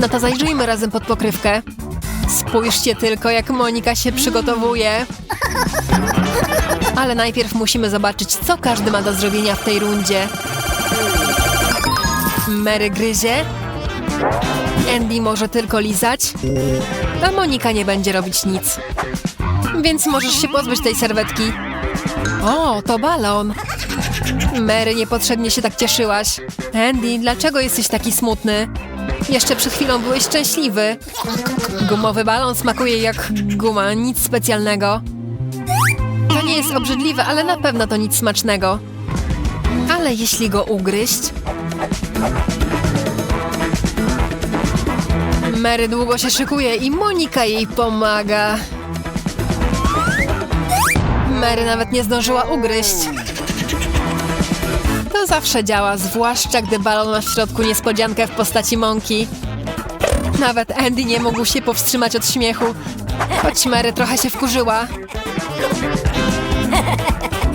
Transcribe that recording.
No to zajrzyjmy razem pod pokrywkę. Spójrzcie tylko, jak Monika się przygotowuje. Ale najpierw musimy zobaczyć, co każdy ma do zrobienia w tej rundzie. Mary gryzie. Andy może tylko lizać. A Monika nie będzie robić nic. Więc możesz się pozbyć tej serwetki. O, to balon. Mary, niepotrzebnie się tak cieszyłaś. Andy, dlaczego jesteś taki smutny? Jeszcze przed chwilą byłeś szczęśliwy. Gumowy balon smakuje jak guma, nic specjalnego. To nie jest obrzydliwe, ale na pewno to nic smacznego. Ale jeśli go ugryźć... Mary długo się szykuje i Monika jej pomaga. Mary nawet nie zdążyła ugryźć. To zawsze działa, zwłaszcza gdy balon ma w środku niespodziankę w postaci mąki. Nawet Andy nie mógł się powstrzymać od śmiechu, choć Mary trochę się wkurzyła.